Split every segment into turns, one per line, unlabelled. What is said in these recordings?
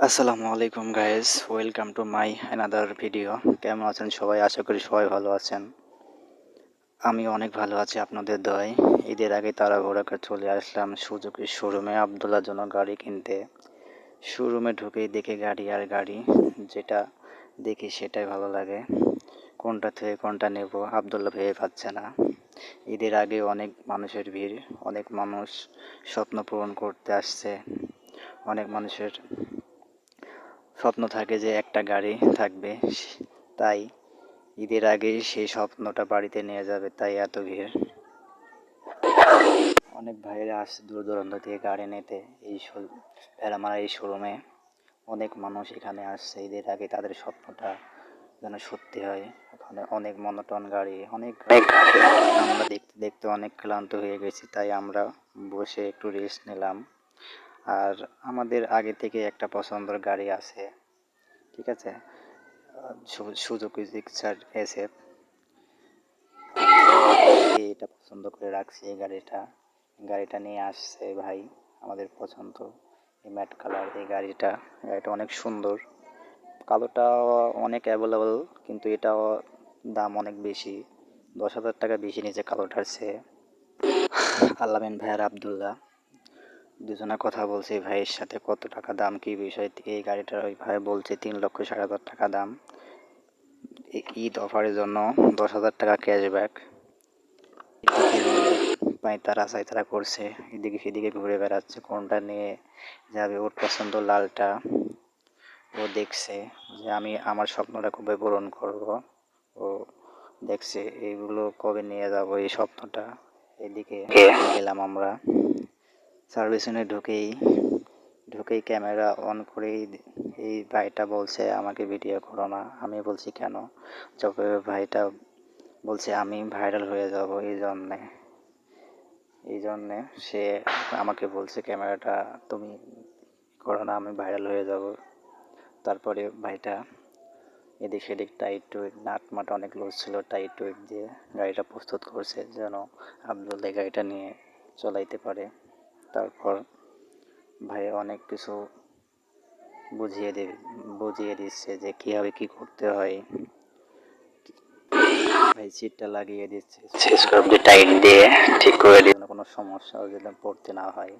আসসালামু আলাইকুম guys welcome to my another video কেমন আছেন সবাই? আশা করি সবাই ভালো আছেন। আমি অনেক ভালো আছি আপনাদের দয় ঈদের আগে তারা ঘোরাকে চলে আসলাম সুজুকি শোরুমে আবদুল্লার জন্য গাড়ি কিনতে। শোরুমে ঢুকেই দেখে গাড়ি আর গাড়ি। যেটা দেখি সেটাই ভালো লাগে। কোনটা থেকে কোনটা নেব আবদুল্লা ভেবে পাচ্ছে না। ঈদের আগে অনেক মানুষের ভিড়, অনেক মানুষ স্বপ্ন পূরণ করতে আসছে। অনেক মানুষের স্বপ্ন থাকে যে একটা গাড়ি থাকবে, তাই ঈদের আগেই সেই স্বপ্নটা বাড়িতে নিয়ে যাবে, তাই এত ভিড়। অনেক ভাইয়েরা আসছে দূর দূরান্ত থেকে গাড়ি নিতে এই ভেড়ামারা এই শোরুমে। অনেক মানুষ এখানে আসছে ঈদের আগে, তাদের স্বপ্নটা যেন সত্যি হয়। ওখানে অনেক মনোটন গাড়ি, অনেক আমরা দেখতে দেখতে অনেক ক্লান্ত হয়ে গেছি, তাই আমরা বসে একটু রেস্ট নিলাম। আর আমাদের আগে থেকে একটা পছন্দের গাড়ি আছে, ঠিক আছে? সুজুকি জিক্সার এটা পছন্দ করে রাখছি এই গাড়িটা। গাড়িটা নিয়ে আসছে ভাই, আমাদের পছন্দ। এই ম্যাট কালার এই গাড়িটা গাড়িটা অনেক সুন্দর। কালোটা অনেক অ্যাভেলেবল কিন্তু এটাও দাম অনেক বেশি। দশ হাজার টাকা বেশি নিচে কালোটার চেয়ে। আল্লামিন ভাইয়ার আবদুল্লাহ। দুজনে কথা বলছে ভাইয়ের সাথে কত টাকা দাম, কি বিষয়, এই গাড়িটার ওই ভাই বলছে তিন লক্ষ ষাট হাজার টাকা দাম। ঈদ অফারের জন্য দশ হাজার টাকা ক্যাশব্যাক। পাঁয়তারা সাঁয়তারা করছে, এদিকে সেদিকে ঘুরে বেড়াচ্ছে, কোনটা নিয়ে যাবে, ওর পছন্দ লালটা। ও দেখছে যে আমি আমার স্বপ্নটা কবে পূরণ করব। ও দেখছে এইগুলো কবে নিয়ে যাব, এই স্বপ্নটা। এদিকে গেলাম আমরা। সার্ভিসিংয়ে ঢুকেই ঢুকেই ক্যামেরা অন করেই এই ভাইটা বলছে, আমাকে ভিডিও করো না। আমি বলছি, কেন? যবে ভাইটা বলছে, আমি ভাইরাল হয়ে যাব। এই জন্যে এই জন্যে সে আমাকে বলছে, ক্যামেরাটা তুমি করো না, আমি ভাইরাল হয়ে যাব। তারপরে ভাইটা এদিক সেদিক টাইট টুইট নাট মাট অনেক লুজ ছিল টাইট টুইট দিয়ে গাড়িটা প্রস্তুত করছে, যেন আব্দুল গাড়িটা নিয়ে চলাইতে পারে। তারপর ভাই অনেক কিছু বুঝিয়ে দেবে বুঝিয়ে দিচ্ছে যে কীভাবে কী করতে হয়। ভাই সিটটা লাগিয়ে দিচ্ছে। টাইট দিয়ে ঠিক করে দিয়ে কোনো সমস্যা যেন পড়তে না হয়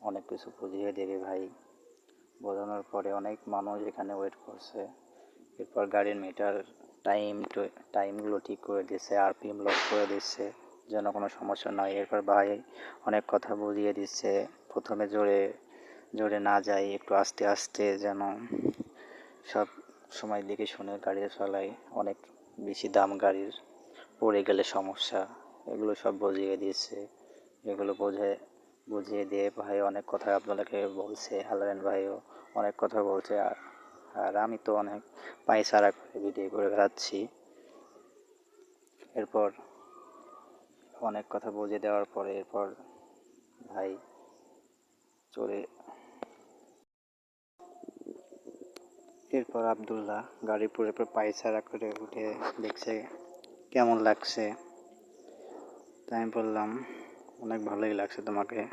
অনেক কিছু বুঝিয়ে দেবে ভাই। বোঝানোর পরে অনেক মানুষ এখানে ওয়েট করছে। এরপর গাড়ির মিটার টাইম টাইমগুলো ঠিক করে দিচ্ছে আর আরপিএম লক করে দিচ্ছে। যেন কোনো সমস্যা নয় এরপর ভাই অনেক কথা বুঝিয়ে দিচ্ছে। প্রথমে জোরে জোরে না যাই, একটু আস্তে আস্তে যেন সব সময় দেখে শুনে গাড়ি চালাই। অনেক বেশি দাম গাড়ির পড়ে গেলে সমস্যা। এগুলো সব বুঝিয়ে দিয়েছে এগুলো বোঝে, বুঝিয়ে দিয়ে ভাই অনেক কথা আপনাদেরকে বলছে। আলারেন ভাইও অনেক কথা বলছে। আর আর আমি তো অনেক পায়সারা করে ভিডিও করে বেড়াচ্ছি। এরপর অনেক কথা বুঝে দেওয়ার পরে এরপর ভাই চলে এরপর আবদুল্লাহ গাড়ি পুরে পুরো পায়সারা করে উঠে দেখছে কেমন লাগছে। তাই আমি বললাম, অনেক ভালোই লাগছে তোমাকে।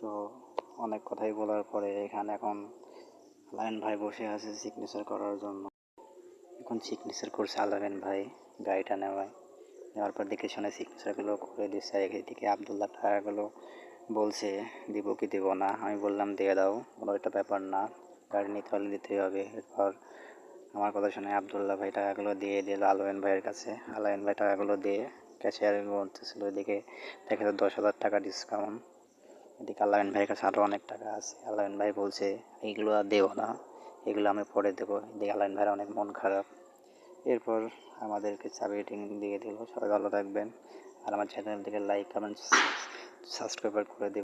তো অনেক কথাই বলার পরে এখানে এখন লাইন ভাই বসে আছে সিগনেচার করার জন্য। এখন সিগনেচার করছে আলামিন ভাই গাড়িটা নেওয়ায়। নেওয়ার পর দেখে শুনে সিগনেচারগুলো করে দিচ্ছে এদিকে আবদুল্লাহ টাকাগুলো বলছে, দিব কি দিব না? আমি বললাম, দিয়ে দাও, কোনো একটা ব্যাপার না। গাড়ি নিতে হলে দিতেই হবে। এরপর আমার কথা শুনে আবদুল্লাহ ভাই টাকাগুলো দিয়ে দিল আলোয়ন ভাইয়ের কাছে। আলোয়ন ভাই টাকাগুলো দিয়ে ক্যাশিয়ার বলতেছিল, এদিকে দেখে তো দশ হাজার টাকা ডিসকাউন্ট এদিকে আল্লাহন ভাইয়ের কাছে আরও অনেক টাকা আছে। আল্লাহন ভাই বলছে, এইগুলো আর দেবো না, এগুলো আমি পরে দেবো। এদিকে আল্লাহন ভাইয়ের অনেক মন খারাপ। এরপর আমাদেরকে চাবি রেটিং দিয়ে দিল। সবাই ভালো থাকবেন। আর আমার চ্যানেল থেকে লাইক কমেন্ট সাবস্ক্রাইবার করে দেবেন।